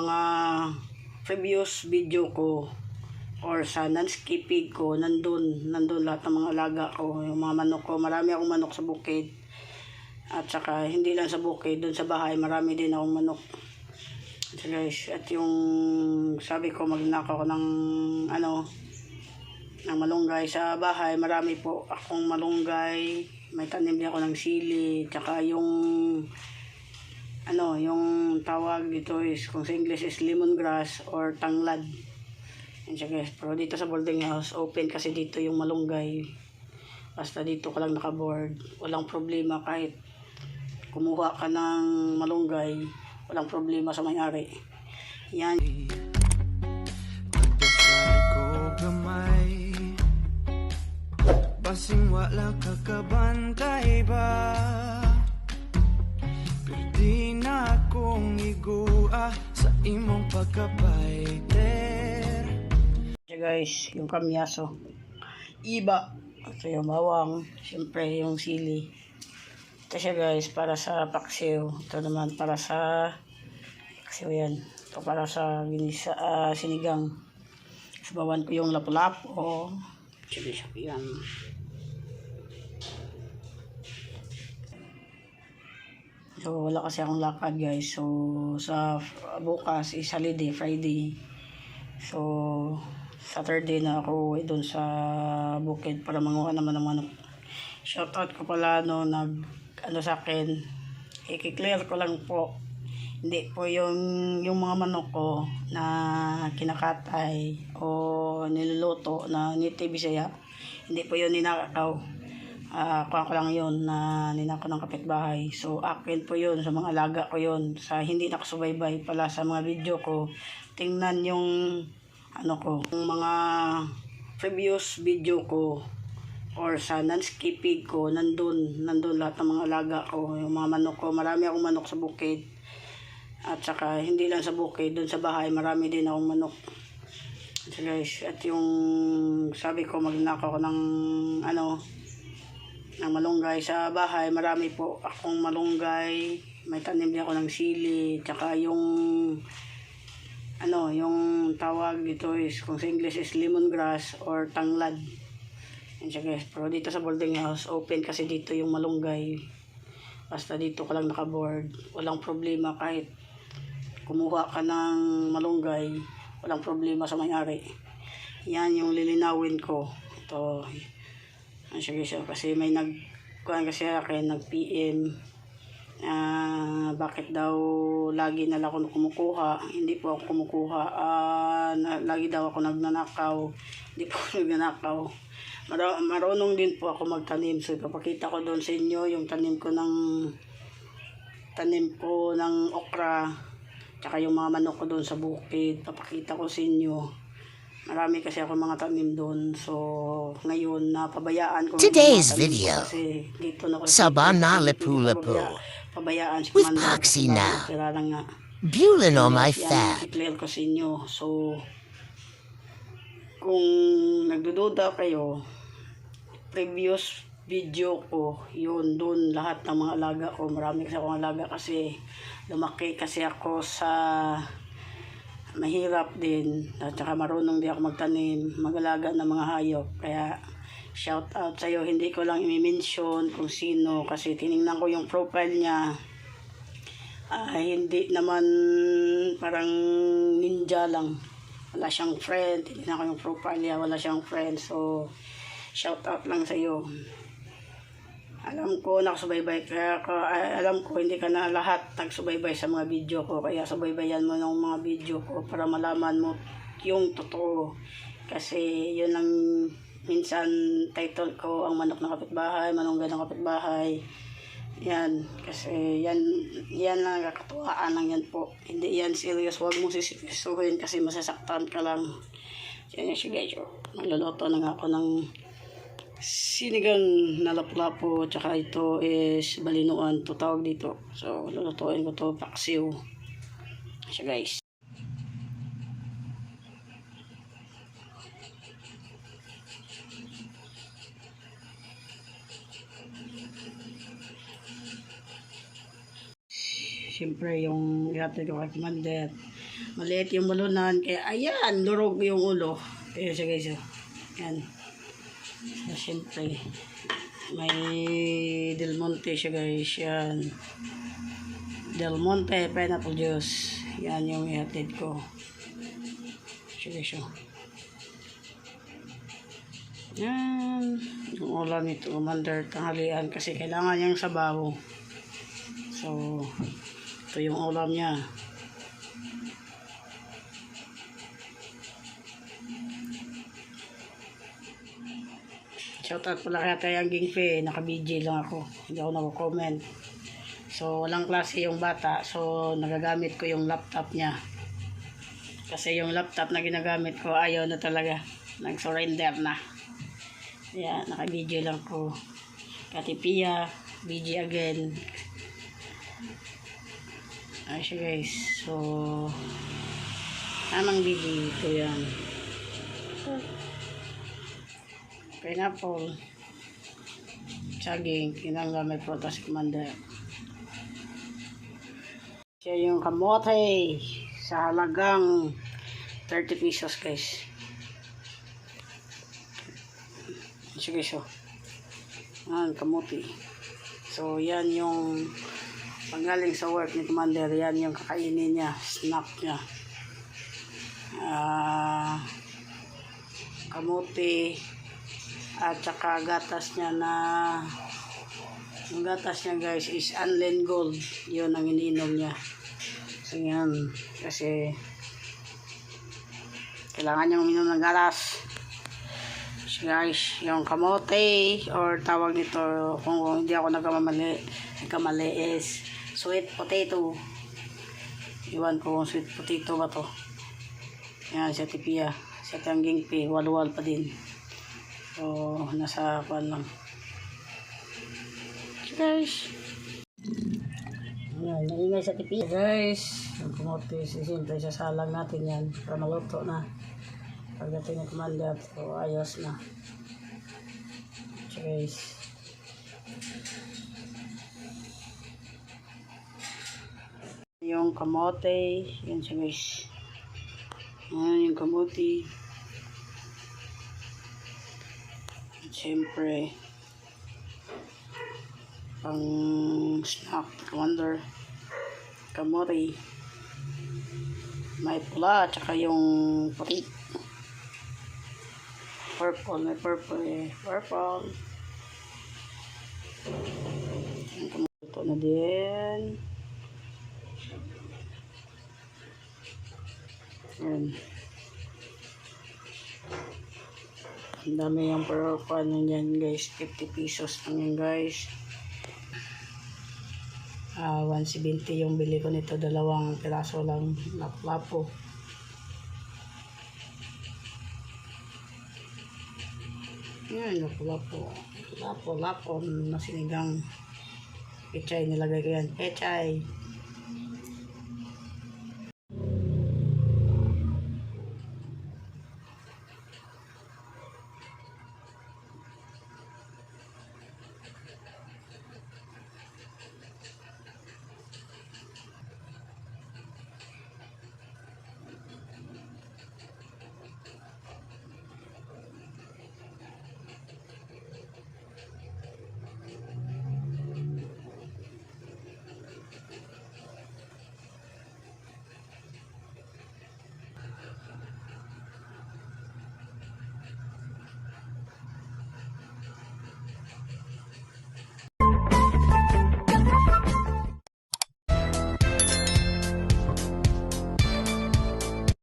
mga previous video ko or sa non-skipping ko, nandun, nandun lahat ng mga alaga ko, yung mga manok ko, marami akong manok sa bukid. At saka, hindi lang sa bukid, dun sa bahay, marami din akong manok. So guys, at yung sabi ko, magnakaw ko ng, ano, ng malunggay sa bahay, marami po akong malunggay, may tanim din ako ng sili, tsaka yung, ano, yung tawag dito is, kung sa English is lemongrass or tanglad. Yan siya guys. Pero dito sa boarding house, open kasi dito yung malunggay. Basta dito ka lang nakaboard. Walang problema kahit kumuha ka ng malunggay. Walang problema sa may-ari. Yan. Basing wala ka kabantay ba Pero di na akong igua Sa imong pagkapaiter Siya guys, yung kamyaso. Iba. Ito yung bawang. Siyempre yung sili. Ito siya guys, para sa paksiw. Ito naman para sa paksiw yan. Ito para sa ginisa, ah, sinigang. Sabawan ko yung lapu-lapo. Sige siya yan. So, wala kasi akong lakad guys. So, sa bukas is holiday, Friday. So, Saturday na ako uwi doon sa bukid para manguha naman ng manok. Shoutout ko pala no, nag, ano sa akin, i-clear ko lang po. Hindi po yung, yung mga manok ko na kinakatay o niluluto na niti Bisaya. Hindi po yun ninakaw. Ah, kuha ko lang yun na ninako ng kapitbahay. So, akin po yun sa mga alaga ko yun. Sa hindi nakasubaybay pala sa mga video ko. Tingnan yung ano ko, yung mga previous video ko or sa non-skipping ko, nandun, nandun lahat ng mga alaga ko, yung mga manok ko, marami akong manok sa bukid. At saka, hindi lang sa bukid, dun sa bahay, marami din akong manok. So guys, at yung sabi ko, magnakaw ko ng, ano, ng malunggay sa bahay, marami po akong malunggay, may tanim din ako ng sili, tsaka yung ano, yung tawag dito is, kung sa English is lemongrass or tanglad. Yan siya guys. Pero dito sa boarding house, open kasi dito yung malunggay. Basta dito ka lang nakaboard. Walang problema kahit kumuha ka ng malunggay. Walang problema sa may-ari. Yan yung lilinawin ko. Ito. Yan siya guys. Kasi may nag kuhan kasi akin, nag-PM ah bakit daw lagi na lang ako kumukuha? Hindi po ako kumukuha. Ah na, lagi daw ako nagnanakaw. Hindi po ako nagnanakaw. Mara, marunong din po ako magtanim. So ipapakita ko doon sa inyo yung tanim ko ng tanim ko ng okra tsaka yung mga manok ko doon sa bukid. Papakita ko sa inyo marami kasi ako mga tanim doon so ngayon napabayaan ko Today's video. Sabana si With. Paxi now. Bulin on my fat. i-clear ko sa inyo. So, kung nagdududa kayo, previous video ko, yun, doon lahat ng mga alaga ko. Marami kasi akong alaga kasi lumaki kasi ako sa mahirap din at saka marunong din ako magtanim, mag-alaga ng mga hayop. Kaya shout out sa iyo. Hindi ko lang i-mention kung sino kasi tiningnan ko yung profile niya. Ah, hindi naman parang ninja lang. Wala siyang friend. Tinignan ko yung profile niya. Wala siyang friend. So, shout out lang sa iyo. Alam ko nakasubaybay kaya ka, alam ko hindi ka na lahat nagsubaybay sa mga video ko. Kaya subaybayan mo ng mga video ko para malaman mo yung totoo. Kasi yun ang minsan title ko ang manok ng kapitbahay manunggan ng kapitbahay. Yan kasi yan yan lang kakatuwaan lang yan po. Hindi yan serious huwag mo sisisuhin kasi masasaktan ka lang. Yan yung sige magluluto na nga ako ng sinigang na lapu-lapu tsaka ito is balinuan to tawag dito so lulutuin ko to paksiw siya guys Siyempre, yung ihatid ko kay Commander, Maliit yung balunan. Kaya ayan, lurog yung ulo. Kaya siya guys. oh. Yan. So, syempre, may Del Monte siya guys. Yan. Del Monte pineapple juice. Yan yung ihatid ko. Siya guys. oh. Yan. Yung ulam nito, commander tanghalian kasi kailangan niyang sabaw. So, ito yung ulam niya. Shoutout pala kaya tayo ang Gingfe. Naka-BG lang ako. Hindi ako nako-comment. So, walang klase yung bata. So, nagagamit ko yung laptop niya. Kasi yung laptop na ginagamit ko, ayaw na talaga. Nag-surrender na. Kaya, naka-BG lang ko. Katipia, BG again. Ay siya guys. So, tamang BG ito yan. Pineapple. Saging. Kinangga may protas commander. Siya yung kamote sa halagang 30 pesos guys. Siya guys oh. Yan, kamote. So, yan yung panggaling sa work ni Commander. Yan yung kakainin niya. Snack niya. Ah, kamote at saka gatas niya na yung gatas niya guys is Anlen Gold. Yun ang iniinom niya. So, yan. Kasi kailangan niyang uminom ng gatas. So, guys, yung kamote or tawag nito kung, kung hindi ako nagkamali, nagkamali is sweet potato. Iwan ko kung sweet potato ba to. Yan, sa tipia. Sa tangging pi, walwal pa din. So, nasa kwan lang. Guys. Yan, naingay sa tipia. Guys, yung kamote, sisintay sa salang natin yan. Para maluto na. Pagdating ng commander, so ayos na. Guys. Yung kamote, yun siya guys. Ayan yung kamote. At syempre, pang snack, commander, kamote. May pula, tsaka yung puti purple, may purple eh. Purple. Ito na din. Yan. Dami yung purple na yan guys. 50 pesos lang yan guys. Ah, 170 yung bili ko nito. Dalawang piraso lang. Lapo-lapo. Yan, lapo-lapo. Lapo-lapo na sinigang pechay nilagay ko yan. Pechay.